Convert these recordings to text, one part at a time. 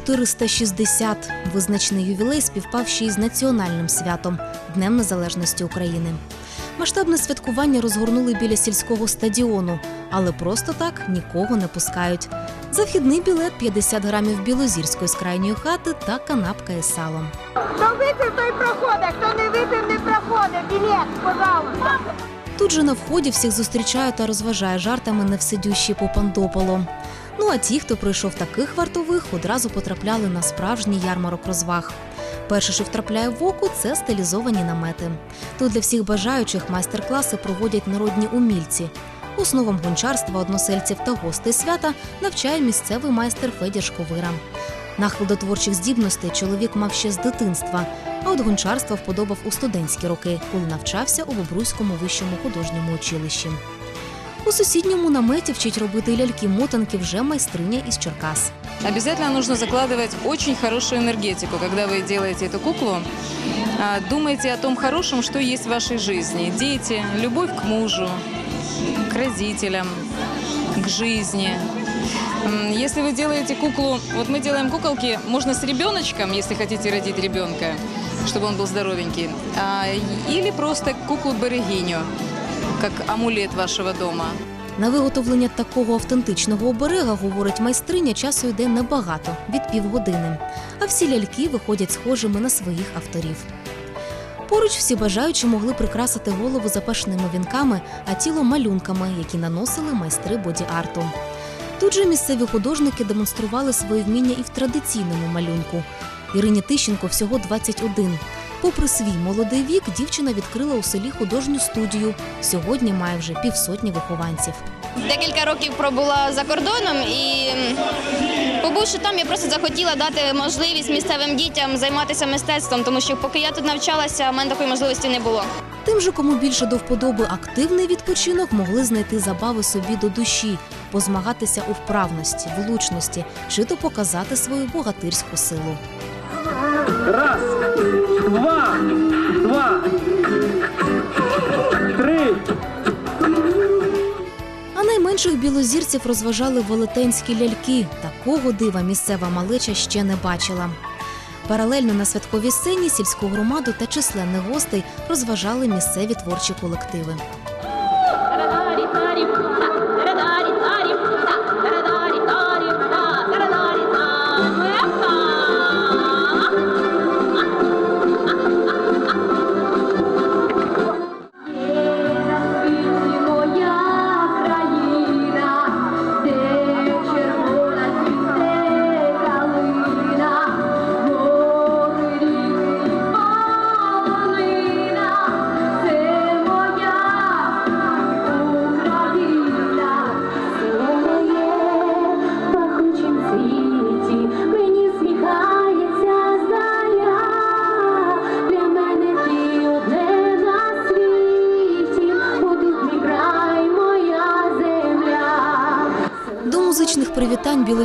1460. Визначний ювілей співпав ще й з національним святом Днем Незалежності України. Масштабне святкування розгорнули біля сільського стадіону, але просто так нікого не пускають. Західний білет 50 грамів білозірської з крайньої хати та канапка із салом. Хто випив, той проходить, хто не випив, не проходить. Білет, пожалуйста. Тут же на вході всіх зустрічає та розважає жартами невсидющий Попандополо. Ну а ті, хто пройшов таких вартових, одразу потрапляли на справжній ярмарок розваг. Перше, що втрапляє в око, це стилізовані намети. Тут для всіх бажаючих майстер-класи проводять народні умільці. Основам гончарства односельців та гостей свята навчає місцевий майстер Федір Шковира. Нахил до творчих здібностей чоловік мав ще з дитинства, а от гончарства вподобав у студентські роки, коли навчався у Бобруйському вищому художньому училищі. У сусідньому наметі вчить робити ляльки-мотанки вже майстриня із Черкас. Обязательно нужно закладывать очень хорошую энергетику, когда вы делаете эту куклу. А, Думайте о том хорошем, что есть в вашей жизни. Дети, любовь к мужу, к родителям, к жизни. М, Если вы делаете куклу, вот мы делаем куколки, можно с ребеночком, если хотите родить ребенка, чтобы он был здоровенький, а, или просто куклу-берегиню, как амулет вашего дома. На виготовлення такого автентичного оберега, говорить майстриня, часу йде небагато від півгодини. А всі ляльки виходять схожими на своїх авторів. Поруч всі бажаючі могли прикрасити голову запашними вінками, а тіло малюнками, які наносили майстри боді-арту. Тут же місцеві художники демонстрували своє вміння і в традиційному малюнку. Ірині Тищенко всього 21. Попри свій молодий вік, дівчина відкрила у селі художню студію. Сьогодні має вже півсотні вихованців. Декілька років пробула за кордоном і побувши там, я просто захотіла дати можливість місцевим дітям займатися мистецтвом, тому що поки я тут навчалася, в мене такої можливості не було. Тим же, кому більше до вподоби активний відпочинок, могли знайти забави собі до душі, позмагатися у вправності, влучності чи то показати свою богатирську силу. Раз, два, два, три. А найменших білозірців розважали велетенські ляльки. Такого дива місцева малеча ще не бачила. Паралельно на святковій сцені сільську громаду та численних гостей розважали місцеві творчі колективи.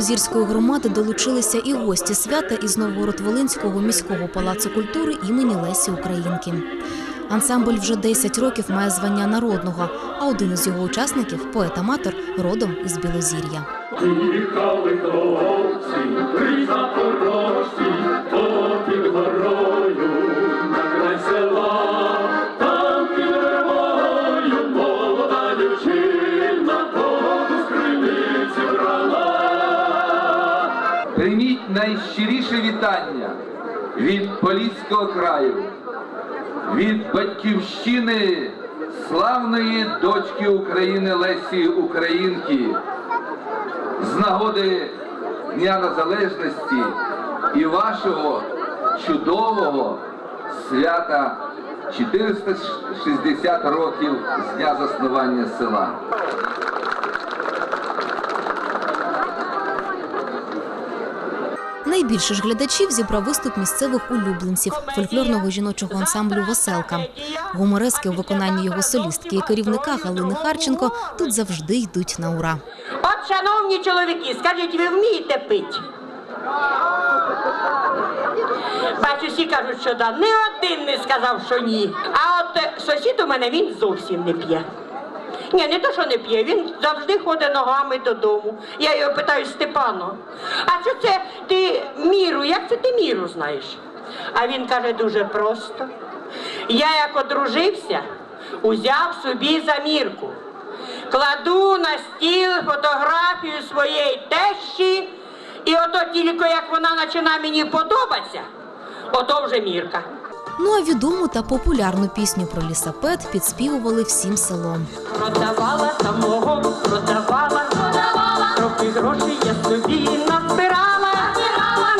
Білозірської громади долучилися і гості свята із Новгород-Волинського міського палацу культури імені Лесі Українки. Ансамбль вже 10 років має звання народного, а один із його учасників поет-аматор родом із Білозір'я. Найщиріше вітання від Поліського краю, від батьківщини славної дочки України Лесі Українки з нагоди Дня Незалежності і вашого чудового свята 460 років з дня заснування села. Найбільше ж глядачів зібрав виступ місцевих улюбленців фольклорного жіночого ансамблю Веселка. Гуморески у виконанні його солістки і керівника Галини Харченко тут завжди йдуть на ура. От, шановні чоловіки, скажіть, ви вмієте пити? Бачу, всі кажуть, що да. Ні один не сказав, що ні. А от сусід у мене він зовсім не п'є. Ні, не то, що не п'є, він завжди ходить ногами додому. Я його питаю, Степано, а що це ти міру, як це ти міру знаєш? А він каже дуже просто. Я як одружився, узяв собі замірку. Кладу на стіл фотографію своєї тещі, і ото тільки як вона починає мені подобатися, ото вже мірка. Ну а відому та популярну пісню про лісапет підспівували всім селом. Продавала самого, продавала, продавала, трохи грошей я собі назбирала.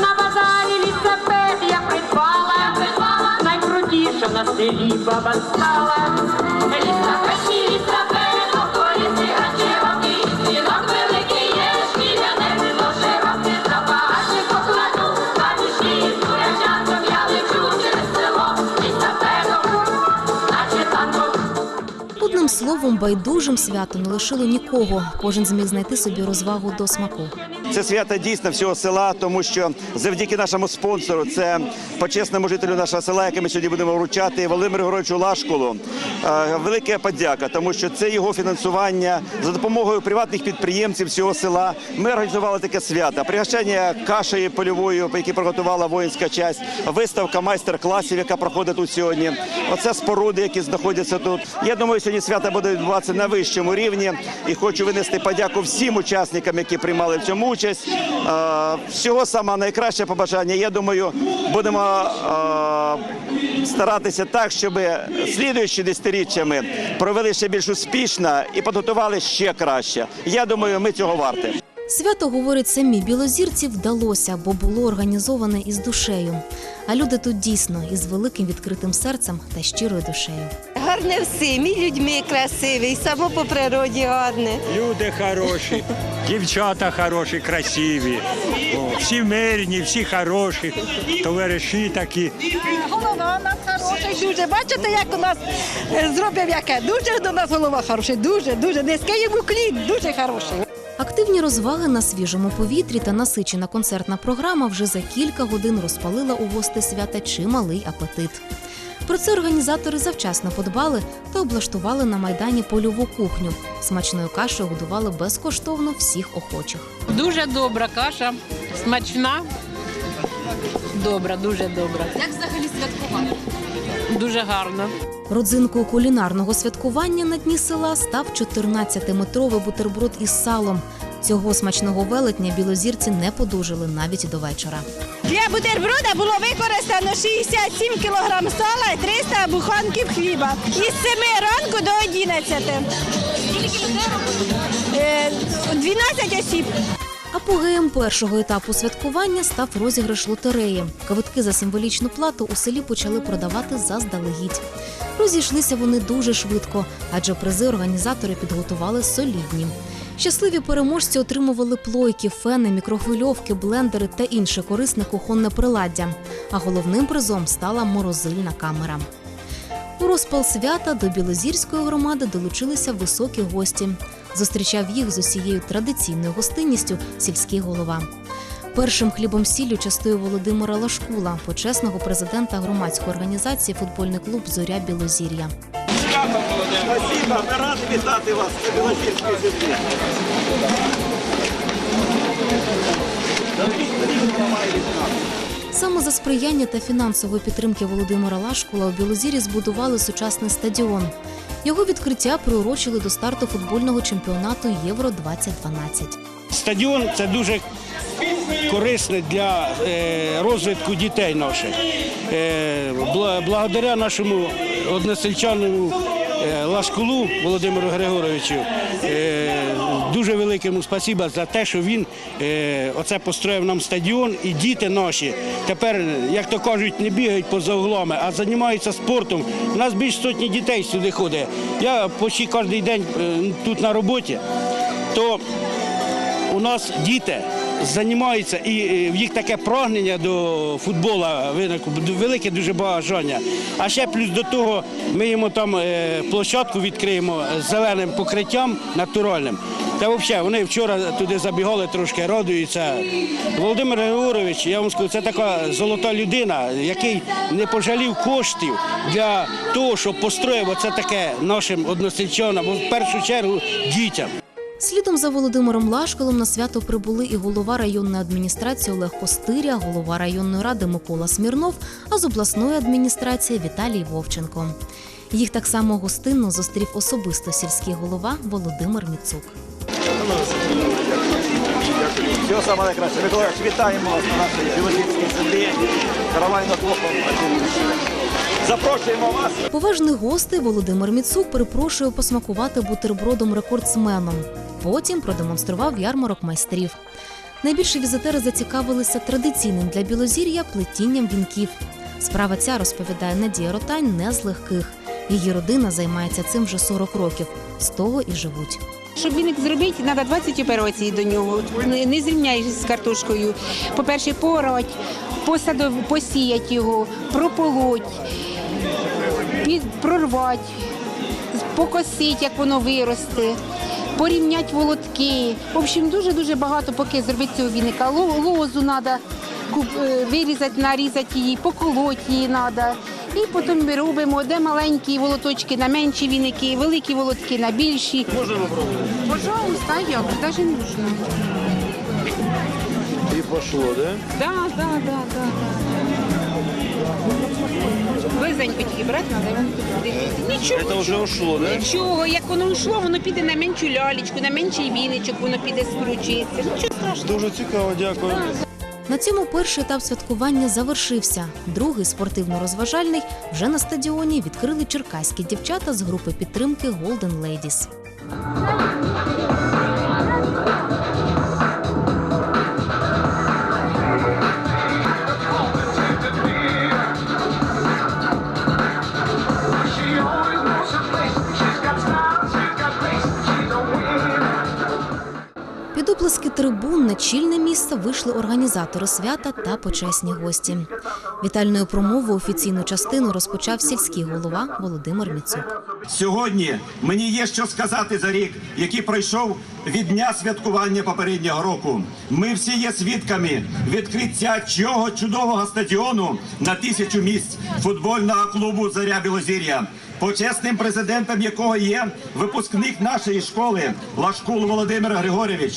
На базарі лісапет я придбала, придбала, найкрутіша на селі баба стала. Словом, байдужим свято не лишило нікого. Кожен зміг знайти собі розвагу до смаку. Це свято дійсно всього села, тому що завдяки нашому спонсору, це почесному жителю нашого села, яке ми сьогодні будемо вручати, Володимиру Григоровичу Лашкулу. е, Велика подяка, тому що це його фінансування за допомогою приватних підприємців всього села. Ми організували таке свято. Пригощання кашею польовою, яку приготувала воїнська часть, виставка майстер-класів, яка проходить тут сьогодні. Оце споруди, які знаходяться тут. Я думаю, сьогодні свято буде відбуватися на вищому рівні. І хочу винести подяку всім учасникам, які приймали в цьому участь. Е, Всього саме найкраще побажання. Я думаю, будемо е, старатися так, щоб слідуючі десятиріччями провели ще більш успішно і підготували ще краще. Я думаю, ми цього варті. Свято, говорять самі білозірці, вдалося, бо було організоване із душею. А люди тут дійсно із великим відкритим серцем та щирою душею. Гарне всім, і людьми красиві, і само по природі гарне. Люди хороші, дівчата хороші, красиві. О, всі мирні, всі хороші, товариші такі. Голова у нас хороша, дуже. Бачите, як у нас е, зробив яке? Дуже до нас голова хороша, дуже, дуже. Низький йому клін, дуже хороший. Активні розваги на свіжому повітрі та насичена концертна програма вже за кілька годин розпалила у гости свята чималий апетит. Про це організатори завчасно подбали та облаштували на майдані польову кухню. Смачною кашею годували безкоштовно всіх охочих. Дуже добра каша, смачна. Добра, дуже добра. Як взагалі святкувати? Дуже гарно. Родзинкою кулінарного святкування на дні села став 14-метровий бутерброд із салом. Цього смачного велетня білозірці не подужили навіть до вечора. Для бутерброда було використано 67 кг сала і 300 буханків хліба. Із 7 ранку до 11. Е, 12 осіб. Апогеєм першого етапу святкування став розіграш лотереї. Квитки за символічну плату у селі почали продавати заздалегідь. Розійшлися вони дуже швидко, адже призи організатори підготували солідні. Щасливі переможці отримували плойки, фени, мікрохвильовки, блендери та інше корисне кухонне приладдя. А головним призом стала морозильна камера. У розпал свята до Білозірської громади долучилися високі гості. Зустрічав їх з усією традиційною гостинністю сільський голова. Першим хлібом сіллю частує Володимира Лашкула, почесного президента громадської організації футбольний клуб Зоря Білозір'я. Спасибо, ми раді вітати вас на Білозірській землі. Саме за сприяння та фінансової підтримки Володимира Лашкула у Білозірі збудували сучасний стадіон. Його відкриття приурочили до старту футбольного чемпіонату Євро 2012 Стадіон це дуже корисне для е, розвитку дітей наших. Е, благодаря нашому односельчанину Лашкулу Володимиру Григоровичу е, дуже великому спасіба за те, що він е, оце построїв нам стадіон, і діти наші тепер, як то кажуть, не бігають поза углами, а займаються спортом. У нас більш сотні дітей сюди ходить. Я почти кожен день е, тут на роботі, то у нас діти займаються, і е, в їх таке прагнення до футболу виникло, велике дуже бажання. А ще плюс до того ми йому там е, площадку відкриємо з зеленим покриттям натуральним. Та взагалі вони вчора туди забігали, трошки радуються. Володимир Григорович, я вам скажу, це така золота людина, який не пожалів коштів для того, щоб построїв оце таке нашим односельчанам, в першу чергу дітям. Слідом за Володимиром Лашколом на свято прибули і голова районної адміністрації Олег Костиря, голова районної ради Микола Смірнов, а з обласної адміністрації Віталій Вовченко. Їх так само гостинно зустрів особисто сільський голова Володимир Міцук. Всього самого найкраще. Миколаївич, вітаємо вас на нашій білозірській землі. Каравайно хлопом. Запрошуємо вас. Поважних гостей Володимир Міцук перепрошує посмакувати бутербродом рекордсменом. Потім продемонстрував ярмарок майстрів. Найбільше візитери зацікавилися традиційним для Білозір'я плетінням вінків. Справа ця розповідає Надія Ротань не з легких. Її родина займається цим вже 40 років. З того і живуть. Щоб віник зробити, треба 20 операцій до нього. Не не зрівняєш з картошкою. По-перше, пороть, посадов, посіяти його, прополоть, прорвати, покосити, як воно виросте, порівняти волотки. В общем, дуже-дуже багато поки зробити цього віника. Лозу треба вирізати, нарізати її, поколоть її треба. І потім ми робимо, де маленькі волоточки на менші віники, великі волотки на більші. Можна попробувати? Пожалуйста, а як? Навіть не нужно. Пошло, да? Да, да, да, да. Близенько тільки брати треба. Нічого. Это уже ушло, да? Нічого, як воно йшло, воно піде на меншу лялечку, на менший віничок, воно піде скручується. Нічого страшного. Дуже цікаво, дякую. На цьому перший етап святкування завершився. Другий спортивно-розважальний вже на стадіоні відкрили черкаські дівчата з групи підтримки Golden Ladies. Чільне вийшли організатори свята та почесні гості. Вітальною промовою офіційну частину розпочав сільський голова Володимир Міцук. Сьогодні мені є що сказати за рік, який пройшов від дня святкування попереднього року. Ми всі є свідками відкриття цього чудового стадіону на тисячу місць футбольного клубу Заря Білозір'я. Почесним президентом якого є випускник нашої школи Лашкул Володимир Григорьович.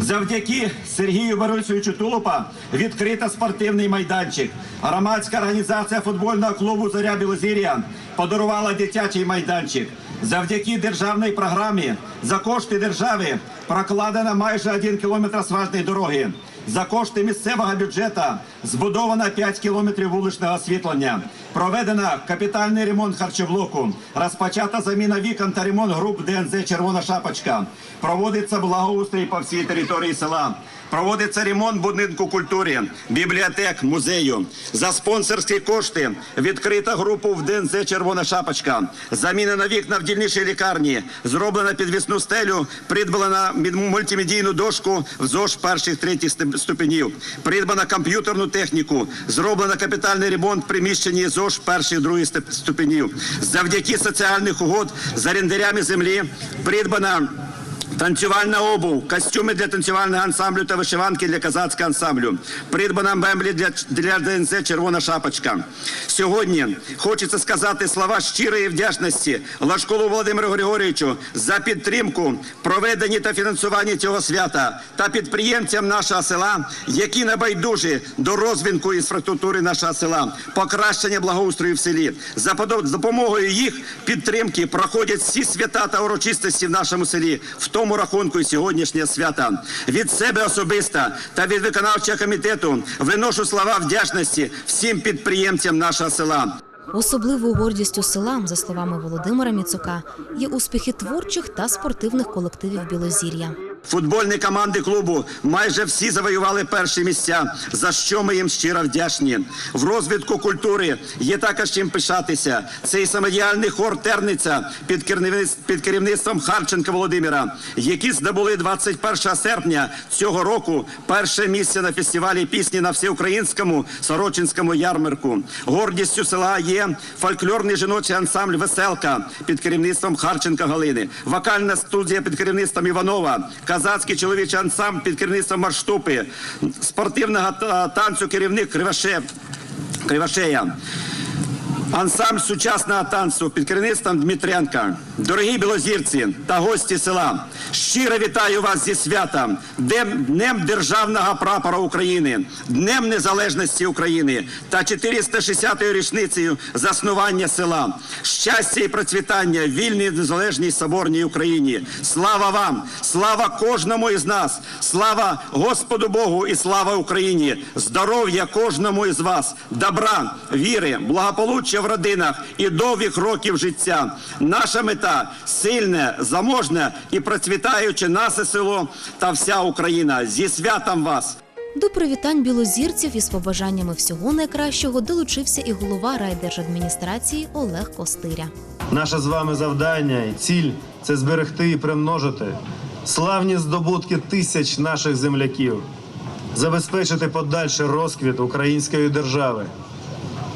Завдяки Сергію Борисовичу Тулупа відкрита спортивний майданчик. Громадська організація футбольного клубу Заря Білозір'я подарувала дитячий майданчик. Завдяки державній програмі за кошти держави прокладено майже один кілометр асфальтної дороги. За кошти місцевого бюджету збудовано 5 кілометрів вуличного освітлення. Проведено капітальний ремонт харчоблоку. Розпочата заміна вікон та ремонт груп ДНЗ Червона шапочка. Проводиться благоустрій по всій території села. Проводиться ремонт будинку культури, бібліотек, музею. За спонсорські кошти відкрита групу в ДНЗ Червона шапочка. Замінено вікна в дільнішій лікарні. Зроблено підвісну стелю, придбана мультимедійну дошку в ЗОЖ перших третіх ступенів. Придбано комп'ютерну техніку. Зроблено капітальний ремонт в приміщенні ЗОЖ перших других ступенів. Завдяки соціальних угод з орендарями землі придбано Танцювальна обув, костюми для танцювального ансамблю та вишиванки для казацького ансамблю. Придбана меблі для, для ДНЗ Червона шапочка. Сьогодні хочеться сказати слова щирої вдячності Лашколу Володимиру Григорійовичу за підтримку, проведення та фінансування цього свята та підприємцям нашого села, які небайдужі до розвитку інфраструктури нашого села, покращення благоустрою в селі. За допомогою їх підтримки проходять всі свята та урочистості в нашому селі, в тому рахунку і сьогоднішнє свята. Від себе особисто та від виконавчого комітету виношу слова вдячності всім підприємцям нашого села. Особливою гордістю селам, за словами Володимира Міцука, є успіхи творчих та спортивних колективів Білозір'я. Футбольні команди клубу майже всі завоювали перші місця, за що ми їм щиро вдячні. В розвитку культури є також чим пишатися. Цей самодіяльний хор Терниця під керівництвом, Харченка Володимира, які здобули 21 серпня цього року перше місце на фестивалі пісні на всеукраїнському Сорочинському ярмарку. Гордістю села є фольклорний жіночий ансамбль Веселка під керівництвом Харченка Галини, вокальна студія під керівництвом Іванова, казацький чоловічий ансамбль під керівництвом Марштупи, спортивного танцю керівник Кривашея. Ансамбль сучасного танцю під керівництвом Дмитренка. Дорогі білозірці та гості села, щиро вітаю вас зі святом, Днем, Державного прапора України, Днем Незалежності України та 460-ю річницею заснування села. Щастя і процвітання вільній незалежній соборній Україні. Слава вам! Слава кожному із нас! Слава Господу Богу і слава Україні! Здоров'я кожному із вас, добра, віри, благополуччя в родинах і довгих років життя. Наша мета сильне, заможне і процвітаюче наше село та вся Україна. Зі святом вас! До привітань білозірців із побажаннями всього найкращого долучився і голова райдержадміністрації Олег Костиря. Наше з вами завдання і ціль це зберегти і примножити славні здобутки тисяч наших земляків, забезпечити подальший розквіт української держави.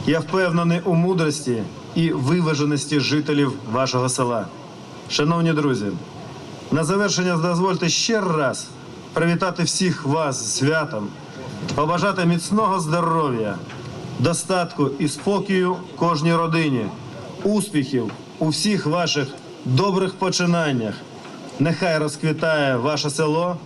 Я впевнений у мудрості і виваженості жителів вашого села. Шановні друзі, на завершення дозвольте ще раз привітати всіх вас з святом, побажати міцного здоров'я, достатку і спокою кожній родині, успіхів у всіх ваших добрих починаннях. Нехай розквітає ваше село,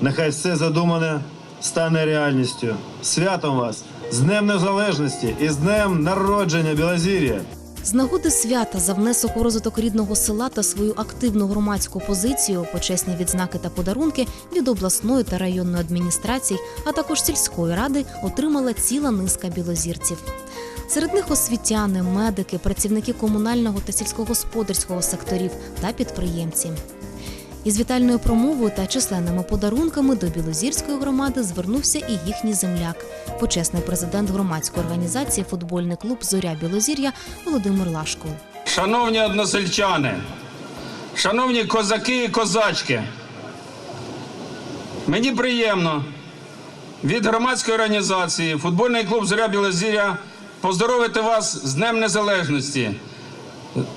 нехай все задумане стане реальністю. Святом вас з Днем Незалежності і з Днем народження Білозір'я! З нагоди свята за внесок у розвиток рідного села та свою активну громадську позицію, почесні відзнаки та подарунки від обласної та районної адміністрацій, а також сільської ради отримала ціла низка білозірців. Серед них освітяни, медики, працівники комунального та сільськогосподарського секторів та підприємці. Із вітальною промовою та численними подарунками до Білозірської громади звернувся і їхній земляк, почесний президент громадської організації Футбольний клуб Зоря Білозір'я Володимир Лашко. Шановні односельчани, шановні козаки і козачки, мені приємно від громадської організації Футбольний клуб Зоря Білозір'я поздоровити вас з Днем Незалежності,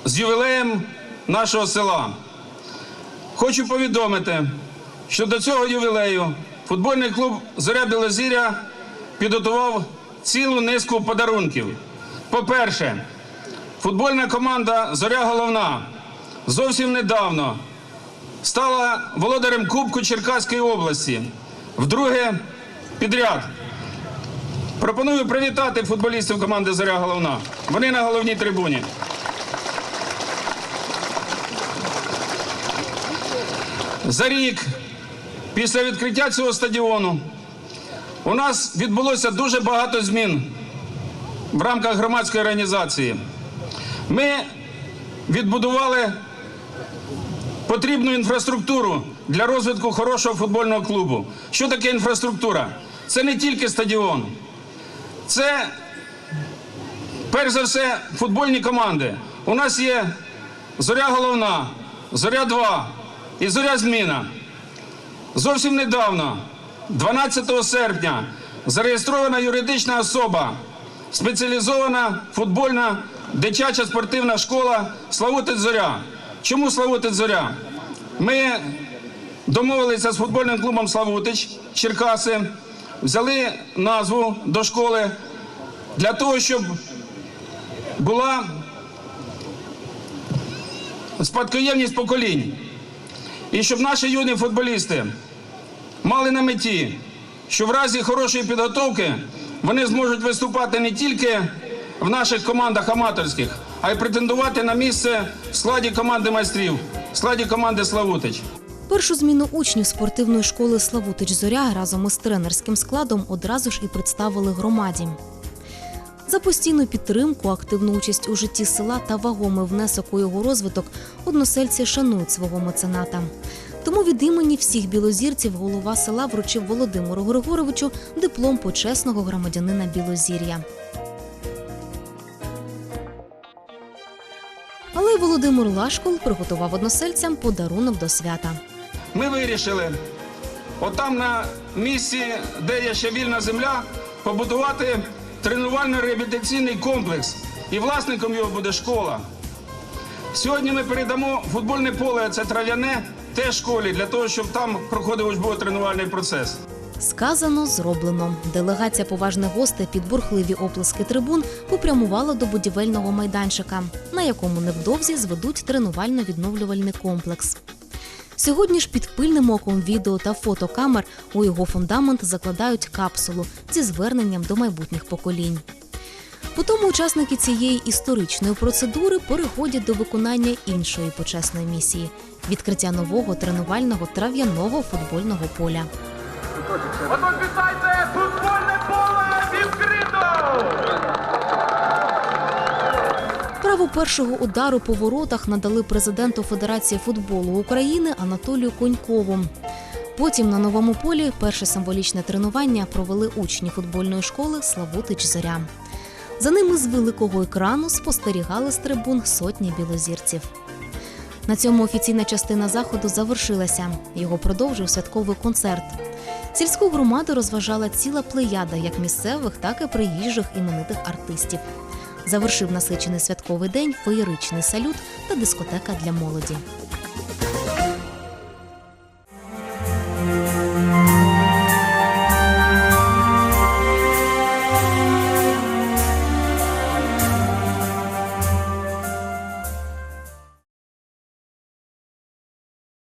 з ювілеєм нашого села. Хочу повідомити, що до цього ювілею футбольний клуб Зоря Білозір'я підготував цілу низку подарунків. По-перше, футбольна команда Зоря Головна зовсім недавно стала володарем Кубку Черкаської області. Вдруге підряд. Пропоную привітати футболістів команди Зоря Головна. Вони на головній трибуні. За рік після відкриття цього стадіону у нас відбулося дуже багато змін в рамках громадської організації. Ми відбудували потрібну інфраструктуру для розвитку хорошого футбольного клубу. Що таке інфраструктура? Це не тільки стадіон, це перш за все футбольні команди. У нас є зоря головна, зоря 2 і зоря зміна. Зовсім недавно, 12 серпня, зареєстрована юридична особа, спеціалізована футбольна дитяча спортивна школа Славутець Зоря. Чому Славутець Зоря? Ми домовилися з футбольним клубом Славутич Черкаси, взяли назву до школи для того, щоб була спадкоємність поколінь. І щоб наші юні футболісти мали на меті, що в разі хорошої підготовки вони зможуть виступати не тільки в наших командах аматорських, а й претендувати на місце в складі команди майстрів, в складі команди Славутич. Першу зміну учнів спортивної школи Славутич Зоря разом із тренерським складом одразу ж і представили громаді. За постійну підтримку, активну участь у житті села та вагомий внесок у його розвиток односельці шанують свого мецената. Тому від імені всіх білозірців голова села вручив Володимиру Григоровичу диплом почесного громадянина Білозір'я. Але Володимир Лашкол приготував односельцям подарунок до свята. Ми вирішили отам на місці, де є ще вільна земля, побудувати тренувально-реабілітаційний комплекс. І власником його буде школа. Сьогодні ми передамо футбольне поле, це трав'яне, теж школі, для того, щоб там проходив учбово-тренувальний процес. Сказано, зроблено. Делегація поважних гостей під бурхливі оплески трибун попрямувала до будівельного майданчика, на якому невдовзі зведуть тренувально-відновлювальний комплекс. Сьогодні ж під пильним оком відео та фотокамер у його фундамент закладають капсулу зі зверненням до майбутніх поколінь. Потім учасники цієї історичної процедури переходять до виконання іншої почесної місії відкриття нового тренувального трав'яного футбольного поля. Отож вітайте футбольне поле відкрито! Право першого удару по воротах надали президенту Федерації футболу України Анатолію Конькову. Потім на новому полі перше символічне тренування провели учні футбольної школи Славутич Зоря. За ними з великого екрану спостерігали з трибун сотні білозірців. На цьому офіційна частина заходу завершилася. Його продовжив святковий концерт. Сільську громаду розважала ціла плеяда як місцевих, так і приїжджих іменитих артистів. Завершив насичений святковий день феєричний салют та дискотека для молоді.